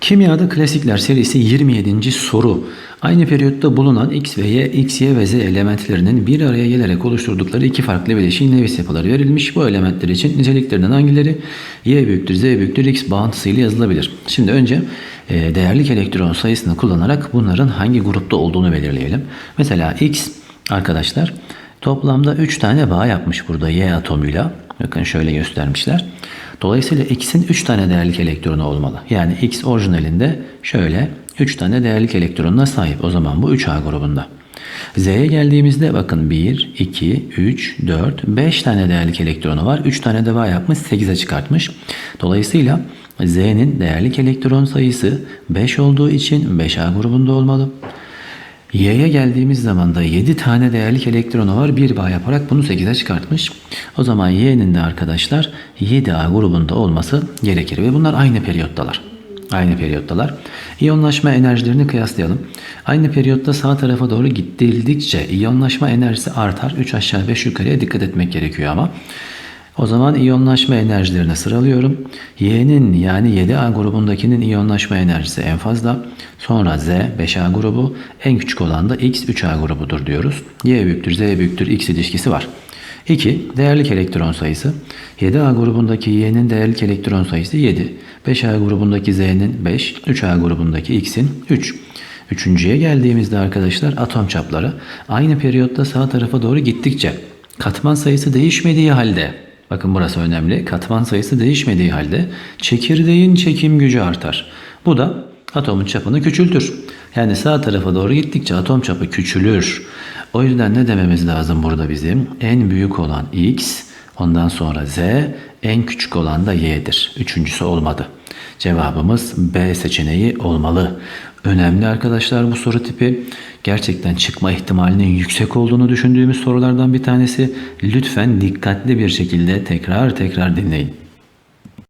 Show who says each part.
Speaker 1: Kimyada Klasikler serisi 27. soru. Aynı periyotta bulunan X ve Y, X, Y ve Z elementlerinin bir araya gelerek oluşturdukları iki farklı bileşiğin nevis yapıları verilmiş. Bu elementler için niteliklerinden hangileri Y büyüktür, Z büyüktür, X bağıntısıyla yazılabilir. Şimdi önce e, değerlik elektron sayısını kullanarak bunların hangi grupta olduğunu belirleyelim. Mesela X arkadaşlar toplamda 3 tane bağ yapmış burada Y atomuyla. Bakın şöyle göstermişler. Dolayısıyla X'in 3 tane değerlik elektronu olmalı. Yani X orijinalinde şöyle 3 tane değerlik elektronuna sahip. O zaman bu 3A grubunda. Z'ye geldiğimizde bakın 1, 2, 3, 4, 5 tane değerlik elektronu var. 3 tane de bağ yapmış 8'e çıkartmış. Dolayısıyla Z'nin değerlik elektron sayısı 5 olduğu için 5A grubunda olmalı. Y'ye geldiğimiz zaman da 7 tane değerlik elektronu var. Bir bağ yaparak bunu 8'e çıkartmış. O zaman Y'nin de arkadaşlar 7A grubunda olması gerekir. Ve bunlar aynı periyottalar. Aynı periyottalar. İyonlaşma enerjilerini kıyaslayalım. Aynı periyotta sağ tarafa doğru gidildikçe iyonlaşma enerjisi artar. 3 aşağı 5 yukarıya dikkat etmek gerekiyor ama. O zaman iyonlaşma enerjilerini sıralıyorum. Y'nin yani 7A grubundakinin iyonlaşma enerjisi en fazla. Sonra Z 5A grubu. En küçük olan da X 3A grubudur diyoruz. Y büyüktür Z büyüktür X ilişkisi var. 2. Değerlik elektron sayısı. 7A grubundaki Y'nin değerlik elektron sayısı 7. 5A grubundaki Z'nin 5. 3A grubundaki X'in 3. Üçüncüye geldiğimizde arkadaşlar atom çapları aynı periyotta sağ tarafa doğru gittikçe katman sayısı değişmediği halde bakın burası önemli katman sayısı değişmediği halde çekirdeğin çekim gücü artar. Bu da atomun çapını küçültür. Yani sağ tarafa doğru gittikçe atom çapı küçülür. O yüzden ne dememiz lazım burada bizim? En büyük olan X, ondan sonra Z, en küçük olan da Y'dir. Üçüncüsü olmadı. Cevabımız B seçeneği olmalı. Önemli arkadaşlar bu soru tipi. Gerçekten çıkma ihtimalinin yüksek olduğunu düşündüğümüz sorulardan bir tanesi. Lütfen dikkatli bir şekilde tekrar tekrar dinleyin.